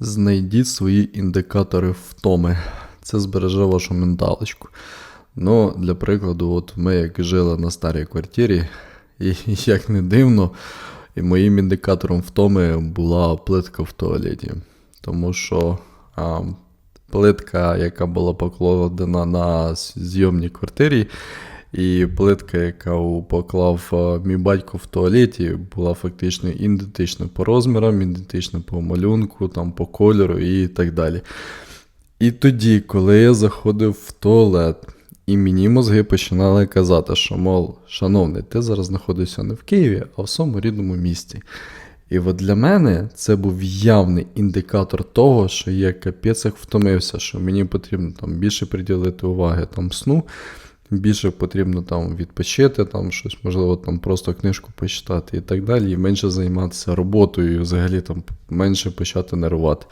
Знайдіть свої індикатори втоми. Це збереже вашу менталочку. Ну, для прикладу, от ми як жили на старій квартирі, і як не дивно, і моїм індикатором втоми була плитка в туалеті. Тому що а, плитка, яка була покладена на зйомній квартирі, і плитка, яка поклав мій батько в туалеті, була фактично ідентична по розмірам, ідентична по малюнку, там, по кольору і так далі. І тоді, коли я заходив в туалет, і мені мозги починали казати, що, мов, шановний, ти зараз знаходишся не в Києві, а в своєму рідному місті. І от для мене це був явний індикатор того, що я капець втомився, що мені потрібно там більше приділити уваги там сну, більше потрібно там відпочити, там щось, можливо, там просто книжку почитати і так далі, і менше займатися роботою, і взагалі там менше почати нервувати.